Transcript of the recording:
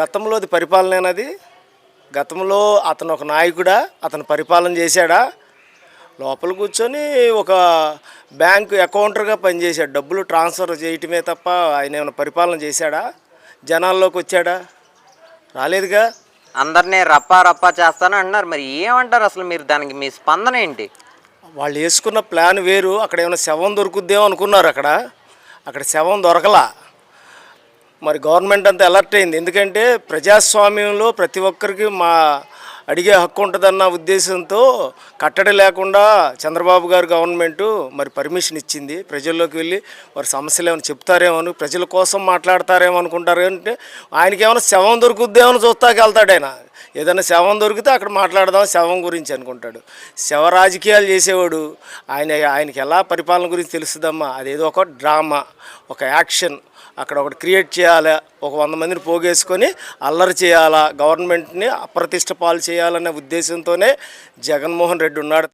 గతంలోది పరిపాలనేనది గతంలో అతను ఒక నాయకుడా అతను పరిపాలన చేశాడా. లోపల కూర్చొని ఒక బ్యాంకు అకౌంటర్గా పనిచేశాడు. డబ్బులు ట్రాన్స్ఫర్ చేయటమే తప్ప ఆయన ఏమైనా పరిపాలన చేశాడా? జనాల్లోకి వచ్చాడా? రాలేదుగా. అందరినీ రప్పా రప్పా చేస్తాను అంటున్నారు. మరి ఏమంటారు అసలు మీరు? దానికి మీ స్పందన ఏంటి? వాళ్ళు వేసుకున్న ప్లాన్ వేరు. అక్కడ ఏమైనా శవం దొరుకుద్దేమో అనుకున్నారు అక్కడ. అక్కడ శవం దొరకలా. మరి గవర్నమెంట్ అంతా అలర్ట్ అయింది. ఎందుకంటే ప్రజాస్వామ్యంలో ప్రతి ఒక్కరికి మా అడిగే హక్కు ఉంటుందన్న ఉద్దేశంతో కట్టడి లేకుండా చంద్రబాబు గారు గవర్నమెంట్ మరి పర్మిషన్ ఇచ్చింది. ప్రజల్లోకి వెళ్ళి వారి సమస్యలు ఏమైనా చెప్తారేమో అని, ప్రజల కోసం మాట్లాడతారేమో అనుకుంటారు. అంటే ఆయనకి ఏమైనా శవం దొరుకుద్దేమో అని చూస్తాకి వెళ్తాడు ఆయన. ఏదైనా శవం దొరికితే అక్కడ మాట్లాడదాం శవం గురించి అనుకుంటాడు. శవ రాజకీయాలు చేసేవాడు ఆయన ఆయనకి ఎలా పరిపాలన గురించి తెలుస్తుందమ్మా? అదేదో ఒక డ్రామా ఒక యాక్షన్. అక్కడ ఒకటి క్రియేట్ చేయాలా ఒక వంద మందిని పోగేసుకొని అల్లరి చేయాలా గవర్నమెంట్ని అప్రతిష్ట పాలు చేయాలనే ఉద్దేశంతోనే జగన్మోహన్ రెడ్డి ఉన్నాడు.